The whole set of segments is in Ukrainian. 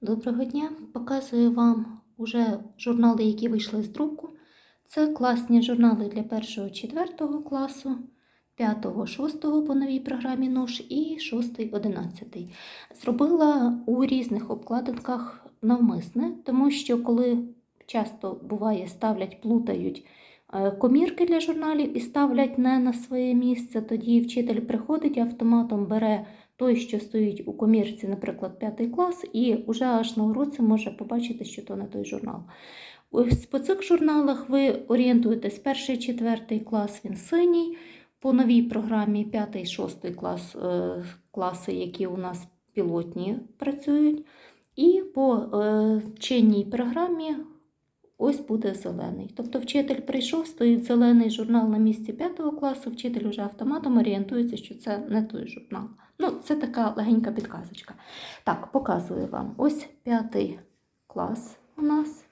Доброго дня! Показую вам уже журнали, які вийшли з друку. Це класні журнали для 1-4 класу, 5-6 по новій програмі НУШ і 6-11. Зробила у різних обкладинках навмисне, тому що коли часто буває ставлять, плутають е, комірки для журналів і ставлять не на своє місце, тоді вчитель приходить і автоматом бере той, що стоїть у комірці, наприклад, п'ятий клас, і вже аж на уроці може побачити, що то не той журнал. Ось по цих журналах ви орієнтуєтесь перший, четвертий клас, він синій. По новій програмі п'ятий, шостий клас, е, класи, які у нас пілотні працюють. І по е, чинній програмі ось буде зелений. Тобто вчитель прийшов, стоїть зелений журнал на місці п'ятого класу, вчитель вже автоматом орієнтується, що це не той журнал. Ну, це така легенька підказочка. Так, показую вам. Ось п'ятий клас у нас.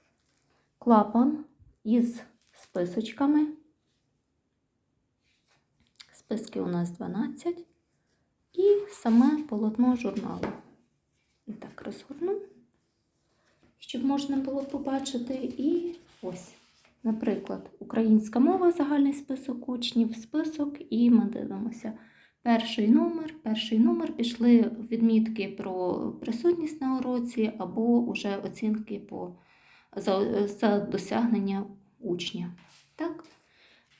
Клапан із списочками. Списки у нас 12. І саме полотно журналу. І так розгорну, щоб можна було побачити. І ось, наприклад, українська мова, загальний список учнів, список, і ми дивимося. Перший номер, перший номер пішли відмітки про присутність на уроці або вже оцінки по, за, за досягнення учня. Так?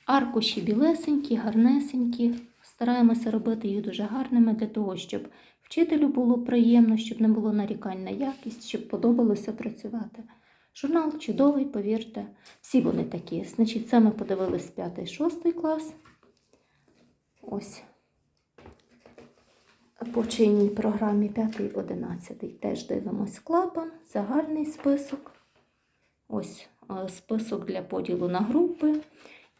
Аркуші білесенькі, гарнесенькі. Стараємося робити їх дуже гарними для того, щоб вчителю було приємно, щоб не було нарікань на якість, щоб подобалося працювати. Журнал чудовий, повірте. Всі вони такі. Значить, це ми подивились 5-6 клас. Ось по чинній програмі 5-11 теж дивимось клапан, загальний список. Ось е, список для поділу на групи.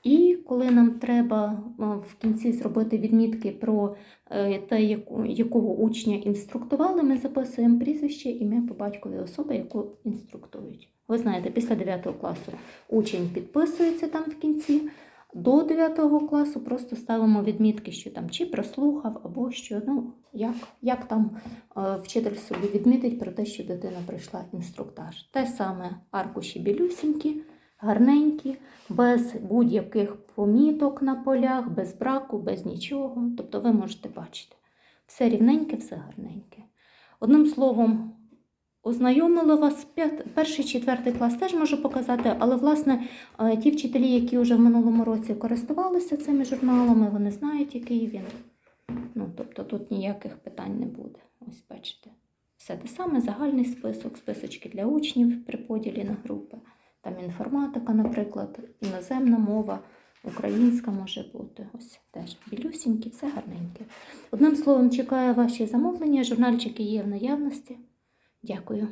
І коли нам треба е, в кінці зробити відмітки про е, те, якого учня інструктували, ми записуємо прізвище, ім'я по батькові особи, яку інструктують. Ви знаєте, після 9 класу учень підписується там в кінці. До 9 класу просто ставимо відмітки, що там чи прослухав, або що, ну, як, як там е, вчитель собі відмітить про те, що дитина пройшла інструктаж. Те саме аркуші білюсінькі, гарненькі, без будь-яких поміток на полях, без браку, без нічого. Тобто ви можете бачити. Все рівненьке, все гарненьке. Одним словом, ознайомила вас перший, четвертий клас теж можу показати, але власне е, ті вчителі, які вже в минулому році користувалися цими журналами, вони знають, який він. Ну, тобто тут ніяких питань не буде. Ось бачите. Все те саме, загальний список, списочки для учнів при поділі на групи. Там інформатика, наприклад, іноземна мова, українська може бути. Ось теж білюсінькі, все гарненьке. Одним словом, чекаю ваші замовлення. Журнальчики є в наявності. Дякую.